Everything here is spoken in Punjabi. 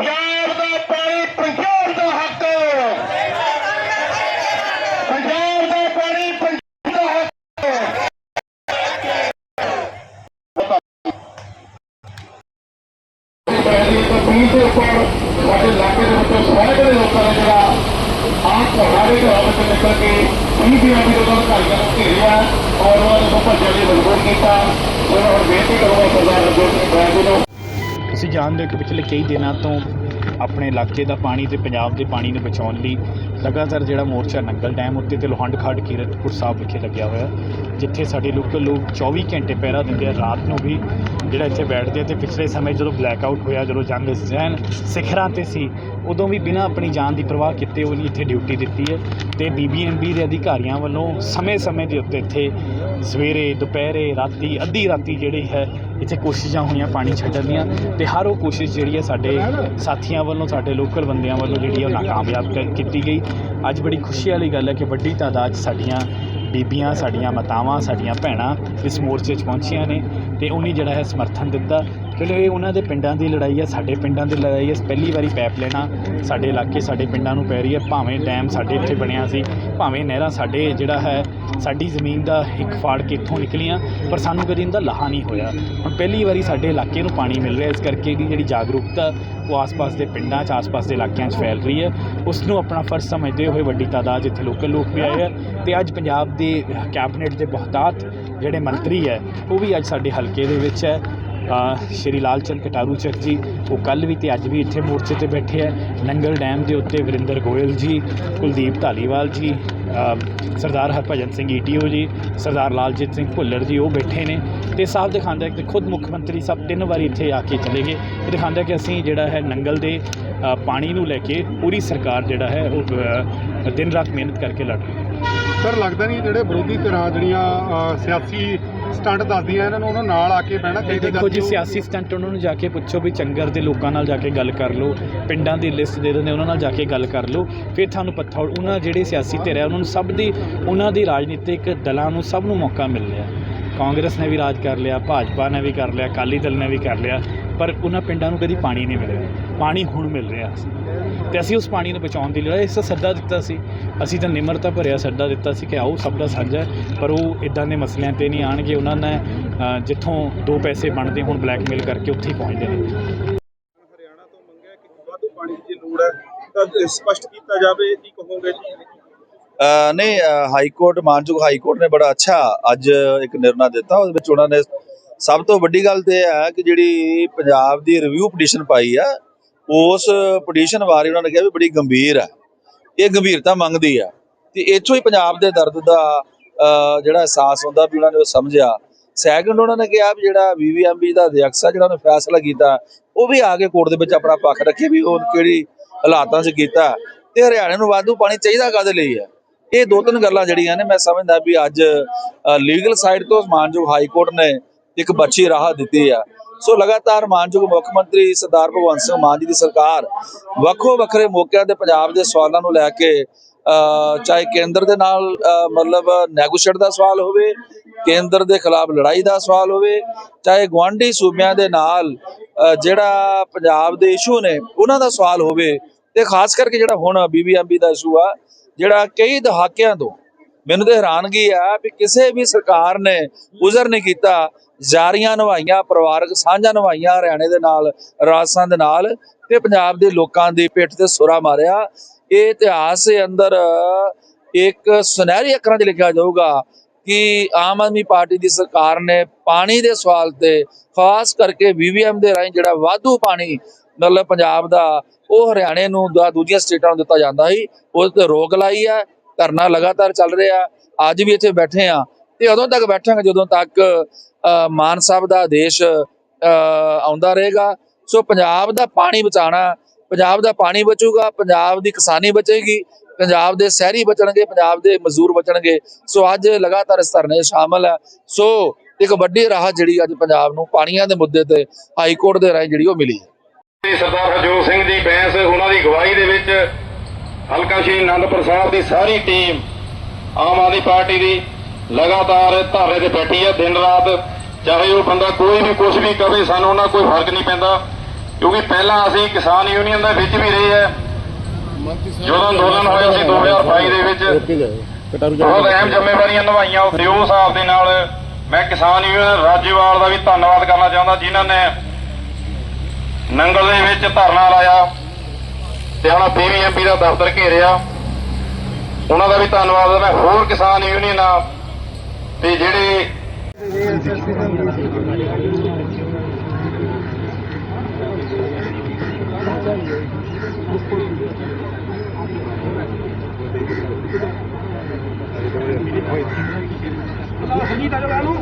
ਪੰਜਾਬ ਦਾ ਪਾਣੀ ਪੰਜਾਬ ਦਾ ਹੱਕ ਪੰਜਾਬ ਦਾ ਪਾਣੀ ਪੰਜਾਬ ਦਾ ਹੱਕ ਪਹਿਲੀ ਤਸਵੀਰ ਦੇ ਉੱਪਰ ਸਾਡੇ ਇਲਾਕੇ ਦੇ ਵਿੱਚ ਸਾਰੇ ਦੇ ਲੋਕਾਂ ਦਾ ਜਿਹੜਾ ਆਪ ਤੁਹਾਡੇ ਘਰਾਂ ਤੋਂ ਨਿਕਲ ਕੇ ਕਈ ਦਿਨਾਂ ਦੀ ਉਹਨਾਂ ਘਰਾਂ ਨੂੰ ਘੇਰਿਆ ਔਰ ਉਹਨਾਂ ਨੂੰ ਭੱਜਣ ਲਈ ਮਜਬੂਰ ਕੀਤਾ ਉਹਨਾਂ ਨੂੰ ਬੇਨਤੀ ਕਰਵਾ ਸਰਦਾਰ ਅਬਦੁਲ ਸਿੰਘ ਬੈਂਕ ਨੂੰ ਤੁਸੀਂ ਜਾਣਦੇ ਹੋ ਕਿ ਪਿਛਲੇ ਕਈ ਦਿਨਾਂ ਤੋਂ ਆਪਣੇ ਇਲਾਕੇ ਦਾ ਪਾਣੀ ਤੇ ਪੰਜਾਬ ਦੇ ਪਾਣੀ ਨੂੰ ਬਚਾਉਣ ਲਈ ਲਗਾਤਾਰ ਜਿਹੜਾ ਮੋਰਚਾ ਨੰਗਲ ਡੈਮ ਉੱਤੇ ਤੇ ਲੋਹੰਡ ਖੱਡ ਕੀਰਤਪੁਰ ਸਾਹਿਬ ਵਿਖੇ ਲੱਗਿਆ ਹੋਇਆ ਜਿੱਥੇ ਸਾਡੇ ਲੋਕਲ ਲੋਕ 24 ਘੰਟੇ ਪਹਿਰਾ ਦਿੰਦੇ ਆ, ਰਾਤ ਨੂੰ ਵੀ ਜਿਹੜਾ ਇੱਥੇ ਬੈਠਦੇ ਆ ਤੇ ਪਿਛਲੇ ਸਮੇਂ ਜਦੋਂ ਬਲੈਕ ਆਊਟ ਹੋਇਆ, ਜਦੋਂ ਜੰਗ ਜ਼ੈਨ ਸਿਖਰਾਂ ਤੇ ਸੀ, ਉਦੋਂ ਵੀ ਬਿਨਾਂ ਆਪਣੀ ਜਾਨ ਦੀ ਪਰਵਾਹ ਕੀਤੇ ਉਹਨੇ ਇੱਥੇ ਡਿਊਟੀ ਦਿੱਤੀ ਹੈ ਤੇ ਬੀਬੀਐਮਬੀ ਦੇ ਅਧਿਕਾਰੀਆਂ ਵੱਲੋਂ ਸਮੇਂ-ਸਮੇਂ ਦੇ ਉੱਤੇ ਇੱਥੇ ਸਵੇਰੇ, ਦੁਪਹਿਰੇ, ਰਾਤੀ, ਅੱਧੀ ਰਾਤੀ ਜਿਹੜੀ ਹੈ ਇੱਥੇ ਕੋਸ਼ਿਸ਼ਾਂ ਹੋਈਆਂ, ਪਾਣੀ ਛੱਡਣ ਦੀਆਂ ਤੇ ਹਰ ਉਹ ਕੋਸ਼ਿਸ਼ ਜਿਹੜੀ ਹੈ ਸਾਡੇ ਸਾਥੀਆਂ ਵੱਲੋਂ, ਸਾਡੇ ਲੋਕਲ ਬੰਦਿਆਂ ਵੱਲੋਂ ਜਿਹੜੀ ਹੈ ਉਹ ਨਾਕਾਮਯਾਬ ਕ- ਕੀਤੀ ਗਈ। ਅੱਜ ਬੜੀ ਖੁਸ਼ੀ ਵਾਲੀ ਗੱਲ ਹੈ ਕਿ ਵੱਡੀ ਤਾਦਾਦ 'ਚ ਸਾਡੀਆਂ ਬੀਬੀਆਂ, ਸਾਡੀਆਂ ਮਾਤਾਵਾਂ, ਸਾਡੀਆਂ ਭੈਣਾਂ ਇਸ ਮੋਰਚੇ 'ਚ ਪਹੁੰਚੀਆਂ ਨੇ ਤੇ ਉਹਨੇ ਜਿਹੜਾ ਹੈ ਸਮਰਥਨ ਦਿੱਤਾ। ਚਲੋ ਇਹ ਉਹਨਾਂ ਦੇ ਪਿੰਡਾਂ ਦੀ ਲੜਾਈ ਹੈ, ਸਾਡੇ ਪਿੰਡਾਂ ਦੀ ਲੜਾਈ ਹੈ। ਪਹਿਲੀ ਵਾਰੀ ਪੈਪ ਲੈਣਾ ਸਾਡੇ ਇਲਾਕੇ, ਸਾਡੇ ਪਿੰਡਾਂ ਨੂੰ ਪੈ ਰਹੀ ਹੈ। ਭਾਵੇਂ ਡੈਮ ਸਾਡੇ ਇੱਥੇ ਬਣਿਆ ਸੀ, ਭਾਵੇਂ ਨਹਿਰਾਂ ਸਾਡੇ ਜਿਹੜਾ ਹੈ, ਸਾਡੀ ਜ਼ਮੀਨ ਦਾ ਇੱਕ ਫਾੜ ਕੇ ਇੱਥੋਂ ਨਿਕਲੀਆਂ, ਪਰ ਸਾਨੂੰ ਕਦੀ ਇਹਦਾ ਲਾਹਾ ਨਹੀਂ ਹੋਇਆ। ਹੁਣ ਪਹਿਲੀ ਵਾਰੀ ਸਾਡੇ ਇਲਾਕੇ ਨੂੰ ਪਾਣੀ ਮਿਲ ਰਿਹਾ, ਇਸ ਕਰਕੇ ਇਹਦੀ ਜਿਹੜੀ ਜਾਗਰੂਕਤਾ ਉਹ ਆਸ-ਪਾਸ ਦੇ ਪਿੰਡਾਂ 'ਚ, ਆਸ-ਪਾਸ ਦੇ ਇਲਾਕਿਆਂ 'ਚ ਫੈਲ ਰਹੀ ਹੈ। ਉਸ ਨੂੰ ਆਪਣਾ ਫਰਜ਼ ਸਮਝਦੇ ਹੋਏ ਵੱਡੀ ਤਾਦਾਦ ਇੱਥੇ ਲੋਕਲ ਲੋਕ ਵੀ ਆਏ ਆ ਤੇ ਅੱਜ ਪੰਜਾਬ ਦੇ ਕੈਬਨਿਟ ਦੇ ਬਹੁਤਾਤ ਜਿਹੜੇ ਮੰਤਰੀ ਹੈ, ਉਹ ਵੀ ਅੱਜ ਸਾਡੇ ਹਲਕੇ ਦੇ ਵਿੱਚ ਹੈ। ਸ਼੍ਰੀ ਲਾਲ ਚੰਦ ਕਟਾਰੂ ਚੱਕ ਜੀ, ਉਹ ਕੱਲ ਵੀ ਤੇ ਅੱਜ ਵੀ ਇੱਥੇ ਮੋਰਚੇ ਤੇ ਬੈਠੇ ਹੈ ਨੰਗਲ ਡੈਮ ਦੇ ਉੱਤੇ ਵਰਿੰਦਰ ਗੋਇਲ ਜੀ, ਕੁਲਦੀਪ ਢਾਲੀਵਾਲ ਜੀ ਸਰਦਾਰ ਹਰਭਜਨ ਸਿੰਘ ਈਟੀਓ ਜੀ, ਸਰਦਾਰ ਲਾਲਜੀਤ ਸਿੰਘ ਭੁੱਲਰ ਜੀ, ਉਹ ਬੈਠੇ ਨੇ। ਤੇ ਸਾਫ਼ ਦਿਖਾਉਂਦਾ ਕਿ ਖੁਦ ਮੁੱਖ ਮੰਤਰੀ ਸਾਹਿਬ ਤਿੰਨ ਵਾਰੀ ਇੱਥੇ ਆ ਕੇ ਚਲੇ ਗਏ। ਇਹ ਦਿਖਾਉਂਦਾ ਕਿ ਅਸੀਂ ਜਿਹੜਾ ਹੈ ਨੰਗਲ ਦੇ ਪਾਣੀ ਨੂੰ ਲੈ ਕੇ ਪੂਰੀ ਸਰਕਾਰ ਜਿਹੜਾ ਹੈ ਉਹ ਦਿਨ ਰਾਤ ਮਿਹਨਤ ਕਰਕੇ ਲੜ ਰਹੀ ਹੈ। ਸਰ, ਲੱਗਦਾ ਨਹੀਂ ਜਿਹੜੇ ਵਿਰੋਧੀ ਧਿਰਾਂ ਜਿਹੜੀਆਂ ਸਿਆਸੀ ਸਟੰਟ ਦੱਸਦੀਆਂ ਇਹਨਾਂ ਨੂੰ ਉਹਨਾਂ ਨਾਲ ਆ ਕੇ ਬਹਿਣਾ ਚਾਹੀਦਾ ਦੇਖੋ ਜੀ ਸਿਆਸੀ ਸਟੰਟ ਉਹਨਾਂ ਨੂੰ ਜਾ ਕੇ ਪੁੱਛੋ ਵੀ ਚੰਗਰ ਦੇ ਲੋਕਾਂ ਨਾਲ ਜਾ ਕੇ ਗੱਲ ਕਰ ਲਓ ਪਿੰਡਾਂ ਦੀ ਲਿਸਟ ਦੇ ਦਿੰਦੇ ਉਹਨਾਂ ਨਾਲ ਜਾ ਕੇ ਗੱਲ ਕਰ ਲਓ ਫਿਰ ਤੁਹਾਨੂੰ ਹੋਊ ਉਹਨਾਂ ਜਿਹੜੇ ਸਿਆਸੀ ਧਿਰ ਹੈ ਉਹਨਾਂ ਨੂੰ ਸਭ ਦੀ ਉਹਨਾਂ ਦੀ ਰਾਜਨੀਤਿਕ ਦਲਾਂ ਨੂੰ ਸਭ ਨੂੰ ਮੌਕਾ ਮਿਲ ਰਿਹਾ। ਕਾਂਗਰਸ ਨੇ ਵੀ ਰਾਜ ਕਰ ਲਿਆ ਭਾਜਪਾ ਨੇ ਵੀ ਕਰ ਲਿਆ ਅਕਾਲੀ ਦਲ ਨੇ ਵੀ ਕਰ ਲਿਆ। ਪਰ ਉਹਨਾਂ ਪਿੰਡਾਂ ਨੂੰ ਕਦੀ ਪਾਣੀ ਨਹੀਂ ਮਿਲਿਆ। ਪਾਣੀ ਹੁਣ ਮਿਲ ਰਿਹਾ ਤੇ ਅਸੀਂ ਉਸ ਪਾਣੀ ਨੂੰ ਬਚਾਉਣ ਦੀ ਲੜਾਈ ਇਸ ਦਾ ਸੱਦਾ ਦਿੱਤਾ ਸੀ। ਅਸੀਂ ਤਾਂ ਨਿਮਰਤਾ ਭਰਿਆ ਸੱਦਾ ਦਿੱਤਾ ਸੀ ਕਿ ਆਓ ਸਭ ਦਾ ਸਾਂਝਾ। ਪਰ ਉਹ ਇਦਾਂ ਦੇ ਮਸਲਿਆਂ ਤੇ ਨਹੀਂ ਆਣਗੇ। ਉਹਨਾਂ ਨੇ ਜਿੱਥੋਂ ਦੋ ਪੈਸੇ ਬਣਦੇ ਹੁਣ ਬਲੈਕਮੇਲ ਕਰਕੇ ਉੱਥੇ ਹੀ ਪਹੁੰਚਦੇ ਨੇ ਹਰਿਆਣਾ ਤੋਂ ਮੰਗਿਆ ਕਿ ਵਾਧੂ ਪਾਣੀ ਦੀ ਜੇ ਲੋੜ ਹੈ ਤਾਂ ਸਪਸ਼ਟ ਕੀਤਾ ਜਾਵੇ। ਕੀ ਕਹੋਗੇ ਜੀ? ਅ, ਨਹੀਂ ਅ, ਹਾਈ ਕੋਰਟ ਮਾਨਯੋਗ ਹਾਈ ਕੋਰਟ ਨੇ ਬੜਾ ਅੱਛਾ ਅੱਜ ਇੱਕ ਨਿਰਣਾ ਦਿੱਤਾ। ਉਹਦੇ ਵਿੱਚ ਉਹਨਾਂ ਨੇ ਸਭ ਤੋਂ ਵੱਡੀ ਗੱਲ ਤੇ ਇਹ ਹੈ ਕਿ ਜਿਹੜੀ ਪੰਜਾਬ ਦੀ ਰਿਵਿਊ ਪਟੀਸ਼ਨ ਪਾਈ ਆ, ਉਸ ਪਟੀਸ਼ਨ ਬਾਰੇ ਉਹਨਾਂ ਨੇ ਕਿਹਾ ਵੀ ਬੜੀ ਗੰਭੀਰ ਹੈ ਇਹ ਗੰਭੀਰਤਾ ਮੰਗਦੀ ਆ। ਤੇ ਇੱਥੋਂ ਹੀ ਪੰਜਾਬ ਦੇ ਦਰਦ ਦਾ ਜਿਹੜਾ ਅਹਿਸਾਸ ਹੁੰਦਾ ਵੀ ਉਹਨਾਂ ਨੇ ਉਹ ਸਮਝਿਆ। ਸੈਕੰਡ ਉਹਨਾਂ ਨੇ ਕਿਹਾ ਵੀ ਜਿਹੜਾ ਵੀਵੀਐਮਬੀ ਦਾ ਅਧਿਆਕਸ਼ ਆ, ਜਿਹੜਾ ਉਹਨੇ ਫੈਸਲਾ ਕੀਤਾ, ਉਹ ਵੀ ਆ ਕੇ ਕੋਰਟ ਦੇ ਵਿੱਚ ਆਪਣਾ ਪੱਖ ਰੱਖੇ ਵੀ ਉਹ ਕਿਹੜੀ ਹਾਲਾਤਾਂ 'ਚ ਕੀਤਾ। ਤੇ ਹਰਿਆਣੇ ਨੂੰ ਵਾਧੂ ਪਾਣੀ ਚਾਹੀਦਾ ਕਾਦੇ ਲਈ ਹੈ ਇਹ ਦੋ ਤਿੰਨ ਗੱਲਾਂ ਜਿਹੜੀਆਂ ਨੇ, ਮੈਂ ਸਮਝਦਾ ਵੀ ਅੱਜ ਲੀਗਲ ਸਾਈਡ ਤੋਂ ਮਾਨਯੋਗ ਹਾਈ ਕੋਰਟ ਨੇ ਇੱਕ ਬੱਚੀ ਰਾਹ ਦਿੱਤੀ ਆ। ਸੋ ਲਗਾਤਾਰ ਮਾਨਯੋਗ ਮੁੱਖ ਮੰਤਰੀ ਸਰਦਾਰ ਭਗਵੰਤ ਸਿੰਘ ਮਾਨ ਜੀ ਦੀ ਸਰਕਾਰ ਵੱਖੋ ਵੱਖਰੇ ਮੌਕਿਆਂ ਤੇ ਪੰਜਾਬ ਦੇ ਸਵਾਲਾਂ ਨੂੰ ਲੈ ਕੇ ਚਾਹੇ ਕੇਂਦਰ ਦੇ ਨਾਲ ਮਤਲਬ ਨੈਗੋਸ਼ੀਏਟ ਦਾ ਸਵਾਲ ਹੋਵੇ, ਕੇਂਦਰ ਦੇ ਖਿਲਾਫ ਲੜਾਈ ਦਾ ਸਵਾਲ ਹੋਵੇ, ਚਾਹੇ ਗਵਾਂਢੀ ਸੂਬਿਆਂ ਦੇ ਨਾਲ ਜਿਹੜਾ ਪੰਜਾਬ ਦੇ ਇਸ਼ੂ ਨੇ, ਉਹਨਾਂ ਦਾ ਸਵਾਲ ਹੋਵੇ, ਤੇ ਖਾਸ ਕਰਕੇ ਜਿਹੜਾ ਹੁਣ ਬੀਬੀਐਮਬੀ ਦਾ ਇਸ਼ੂ ਆ, ਜਿਹੜਾ ਕਈ ਦਹਾਕਿਆਂ ਤੋਂ ਮੈਨੂੰ ਤੇ ਹੈਰਾਨਗੀ ਆ ਵੀ ਕਿਸੇ ਵੀ ਸਰਕਾਰ ਨੇ ਉਜ਼ਰ ਨਹੀਂ ਕੀਤਾ, ਜਾਰੀਆਂ ਨਿਭਾਈਆਂ, ਪਰਿਵਾਰਕ ਸਾਂਝਾਂ ਨਿਭਾਈਆਂ ਹਰਿਆਣੇ ਦੇ ਨਾਲ, ਰਾਜਸਥਾਨ ਦੇ ਨਾਲ ਤੇ ਪੰਜਾਬ ਦੇ ਲੋਕਾਂ ਦੀ ਪਿੱਠ ਤੇ ਸੁਰਾ ਮਾਰਿਆ। ਇਹ ਇਤਿਹਾਸ ਦੇ ਅੰਦਰ ਇੱਕ ਸੁਨਹਿਰੀ ਅੱਖਰਾਂ 'ਚ ਲਿਖਿਆ ਜਾਊਗਾ ਕਿ ਆਮ ਆਦਮੀ ਪਾਰਟੀ ਦੀ ਸਰਕਾਰ ਨੇ ਪਾਣੀ ਦੇ ਸਵਾਲ ਤੇ ਖਾਸ ਕਰਕੇ ਵੀਵੀਐਮ ਦੇ ਰਾਹੀਂ ਜਿਹੜਾ ਵਾਧੂ ਪਾਣੀ, ਮਤਲਬ ਪੰਜਾਬ ਦਾ, ਉਹ ਹਰਿਆਣੇ ਨੂੰ ਜਾਂ ਦੂਜੀਆਂ ਸਟੇਟਾਂ ਨੂੰ ਦਿੱਤਾ ਜਾਂਦਾ ਸੀ ਉਸ ਤੇ ਰੋਕ ਲਾਈ ਹੈ। ਧਰਨਾ ਲਗਾਤਾਰ ਚੱਲ ਰਿਹਾ, ਅੱਜ ਵੀ ਇੱਥੇ ਬੈਠੇ ਆ ਤੇ ਉਦੋਂ ਤੱਕ ਬੈਠਾਂਗੇ, ਜਦੋਂ ਤੱਕ ਮਾਨ ਸਾਹਿਬ ਦਾ ਆਦੇਸ਼ ਆਉਂਦਾ ਰਹੇਗਾ। ਸੋ ਪੰਜਾਬ ਦਾ ਪਾਣੀ ਬਚਾਉਣਾ, ਪੰਜਾਬ ਦਾ ਪਾਣੀ ਬਚੂਗਾ, ਪੰਜਾਬ ਦੀ ਕਿਸਾਨੀ ਬਚੇਗੀ, ਪੰਜਾਬ ਦੇ ਸ਼ਹਿਰੀ ਬਚਣਗੇ, ਪੰਜਾਬ ਦੇ ਮਜ਼ਦੂਰ ਬਚਣਗੇ। ਸੋ ਅੱਜ ਲਗਾਤਾਰ ਇਸ ਧਰਨੇ 'ਚ ਸ਼ਾਮਲ ਹੈ। ਸੋ ਇੱਕ ਵੱਡੀ ਰਾਹਤ ਜਿਹੜੀ ਅੱਜ ਪੰਜਾਬ ਨੂੰ ਪਾਣੀਆਂ ਦੇ ਮੁੱਦੇ ਤੇ, ਹਾਈ ਕੋਰਟ ਦੇ ਰਾਹੀਂ ਜਿਹੜੀ ਉਹ ਮਿਲੀ ਹੈ। ਸਰਦਾਰ ਹਰਜੋਤ ਸਿੰਘ ਦੀ ਬੈਂਸ ਉਹਨਾਂ ਦੀ ਅਗਵਾਈ ਦੇ ਵਿੱਚ ਹਲਕਾ ਸ਼੍ਰੀ ਅਨੰਦਪੁਰ ਸਾਹਿਬ ਦੀ ਸਾਰੀ ਟੀਮ ਆਮ ਆਦਮੀ ਪਾਰਟੀ ਦੀ ਲਗਾਤਾਰ ਧਰਨੇ ਤੇ ਬੈਠੀ ਹੈ। ਦਿਨ ਰਾਤ ਚਾਹੇ ਉਹ ਬੰਦਾ ਕੋਈ ਵੀ ਕੁਝ ਵੀ ਕਵੇ, ਸਾਨੂੰ ਉਹਨਾਂ ਕੋਈ ਫ਼ਰਕ ਨਹੀਂ ਪੈਂਦਾ। ਕਿਉਂਕਿ ਪਹਿਲਾਂ ਅਸੀਂ ਕਿਸਾਨ ਯੂਨੀਅਨ ਦੇ ਵਿੱਚ ਵੀ ਰਹੇ ਹੈ। ਜਦੋਂ ਅੰਦੋਲਨ ਹੋਇਆ ਸੀ 2022 ਦੇ ਵਿੱਚ, ਬਹੁਤ ਅਹਿਮ ਜ਼ਿੰਮੇਵਾਰੀਆਂ ਨਿਭਾਈਆਂ। ਉਹ ਉਸ ਹਿਸਾਬ ਦੇ ਨਾਲ ਮੈਂ ਕਿਸਾਨ ਯੂਨੀਅਨ ਰਾਜੇਵਾਲ ਦਾ ਵੀ ਧੰਨਵਾਦ ਕਰਨਾ ਚਾਹੁੰਦਾ, ਜਿਨ੍ਹਾਂ ਨੇ ਨੰਗਲ ਦੇ ਵਿੱਚ ਧਰਨਾ ਲਾਇਆ। ਸਿਆਣਾ ਪੀਵੀਐਮਪੀ ਦਾ ਦਫ਼ਤਰ ਘੇਰਿਆ। ਉਹਨਾਂ ਦਾ ਵੀ ਧੰਨਵਾਦ, ਮੈਂ ਹੋਰ ਕਿਸਾਨ ਯੂਨੀਅਨਾਂ ਤੇ ਜਿਹੜੇ ਸੰਗੀਤ ਅਗਲਾ ਨੂੰ